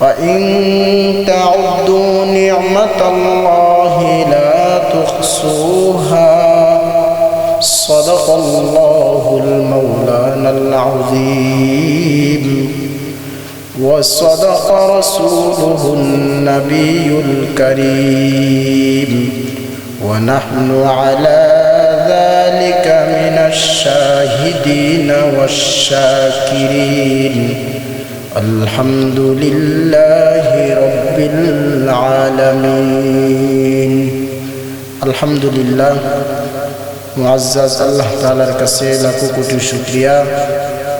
وإن تعدوا نعمة الله لا تحصوها. صدق الله المولانا العظيم. وصدق رسوله النبي الكريم. ونحن على ذلك من الشاهدين والشاكرين. الحمد لله رب العالمين الحمد لله মুআজ্জাজ আল্লাহ তাআলার কাছে লাখো কোটি শুকরিয়া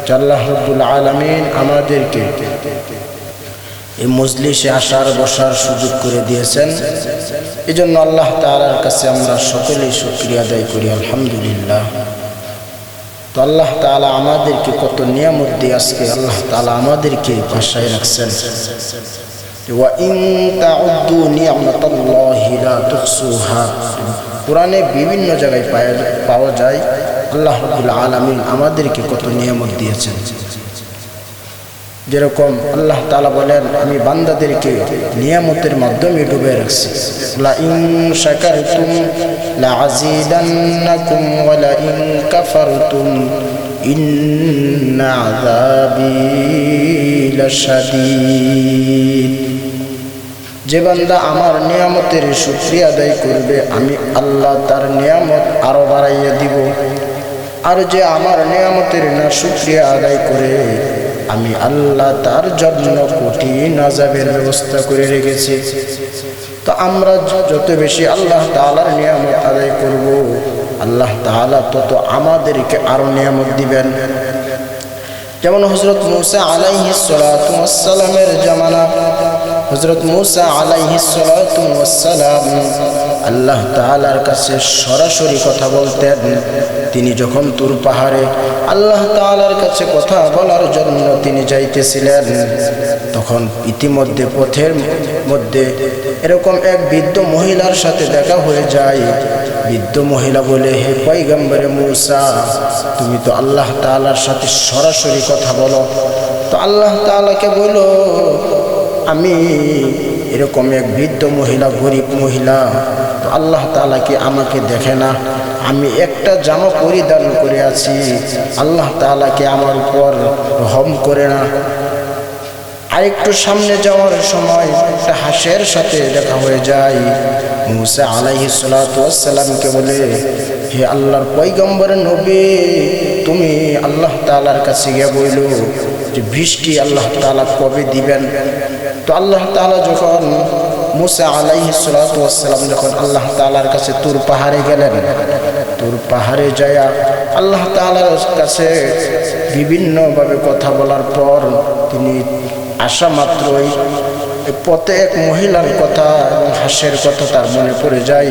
যে আল্লাহ রব্বুল আলামিন আমাদেরকে এই মজলিসে আসার বসার সুযোগ করে দিয়েছেন এই জন্য আল্লাহ তাআলার কাছে আমরা সকলেই শুকরিয়া আদায় করি আলহামদুলিল্লাহ তো আল্লাহ তালা আমাদেরকে কত নিয়ামত দিয়ে আজকে আল্লাহ তালা আমাদেরকে ভাষায় রাখছেন। পুরানে বিভিন্ন জায়গায় পাওয়া যায়, আল্লাহ আলমিন আমাদেরকে কত নিয়ামত দিয়েছেন। যেরকম আল্লাহ তালা বলেন, আমি বান্দাদেরকে নিয়ামতের মাধ্যমে ডুবে রাখছি। যে বান্দা আমার নিয়ামতের শুক্রিয়া আদায় করবে, আমি আল্লাহ তার নিয়ামত আরও বাড়াইয়া দিব। আর যে আমার নিয়ামতের না শুক্রিয়া আদায় করে আমি আল্লাহ তার জন্য কোটি নাজাবের ব্যবস্থা করে রেখেছি। তো আমরা যত বেশি আল্লাহ তালার নিয়ামত আদায় করব, আল্লাহ তালা তত আমাদেরকে আরও নিয়ামত দিবেন। যেমন হজরত মুসা আলাইহি সালামের জামানা হজরত মুসা আলাইহি সালাম আল্লাহ তাআলার কাছে সরাসরি কথা বলতেন। তিনি যখন তুর পাহাড়ে আল্লাহ তাআলার কাছে কথা বলার জন্য তিনি যাইতেছিলেন, তখন ইতিমধ্যে পথের মধ্যে এরকম এক বৃদ্ধ মহিলার সাথে দেখা হয়ে যায়। বৃদ্ধ মহিলা বলে, হে পৈগম্বরে মুসা, তুমি তো আল্লাহ তাআলার সাথে সরাসরি কথা বলো। তো আল্লাহ তাআলাকে বলো আমি এরকম এক বৃদ্ধ মহিলা, গরিব মহিলা, তো আল্লাহ তালা কি আমাকে দেখে না? আমি একটা জামা পরিধান করে আছি, আল্লাহ তালাকে আমার উপর রহম করে না? আরেকটু সামনে যাওয়ার সময় একটা হাঁসের সাথে দেখা হয়ে যায়। মুসা আলাইহি সালাতামকে বলে, হে আল্লাহর পৈগম্বর নবী, তুমি আল্লাহ তালার কাছে গিয়ে বইল যে, বৃষ্টি আল্লাহ তালা কবে দিবেন? তো আল্লাহ তালা যখন মুসা আলাইহি সালাম যখন আল্লাহ তালার কাছে তুর পাহাড়ে গেলেন, তুর পাহাড়ে যায়া আল্লাহ তালার কাছে বিভিন্নভাবে কথা বলার পর তিনি আসা মাত্রই পথে এক মহিলার কথা এবং হাসের কথা তার মনে পড়ে যায়।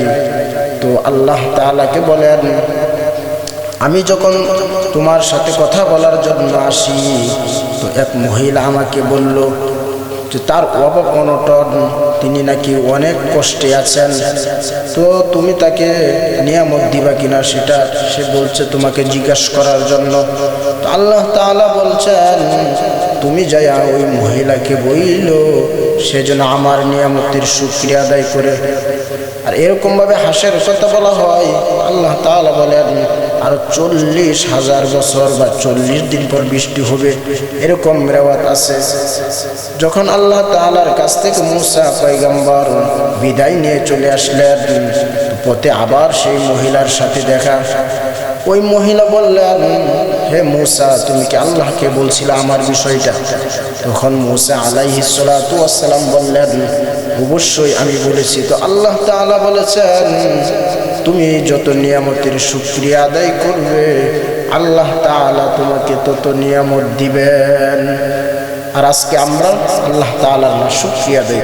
তো আল্লাহ তালাকে বলেন, আমি যখন তোমার সাথে কথা বলার জন্য আসি, তো এক মহিলা আমাকে বলল যে, তার অভাব অনটন, তিনি নাকি অনেক কষ্টে আছেন। তো তুমি তাকে নিয়ামত দিবা কিনা সেটা সে বলছে তোমাকে জিজ্ঞাসা করার জন্য। তো আল্লাহ তাআলা বলছেন তুমি যাইয়া ওই মহিলাকে বইল সেজন্য আমার নিয়ামতের সুক্রিয়া আদায় করে। আর এরকমভাবে হাসের কথা বলা হয়, আল্লাহ তাআলা বলেন, আর চল্লিশ হাজার বছর বা চল্লিশ দিন পর বৃষ্টি হবে। এরকম রেওয়াত আছে। যখন আল্লাহ তাআলার কাছ থেকে মুসা পৈগম্বর বিদায় নিয়ে চলে আসলেন, পথে আবার সেই মহিলার সাথে দেখা। ওই মহিলা বললেন, হে মুসা, তুমি কি আল্লাহকে বলছিলে আমার বিষয়টা? তখন মুসা আলাইহি সালাম বললেন, অবশ্যই আমি বলেছি। তো আল্লাহ তাআলা বলেছেন, তুমি যত নিয়ামতের শুক্রিয়া আদায় করবে, আল্লাহ তাআলা তোমাকে তত নিয়ামত দিবেন। আর আজকে আমরা আল্লাহ তাআলার না শুক্রিয়া দেয়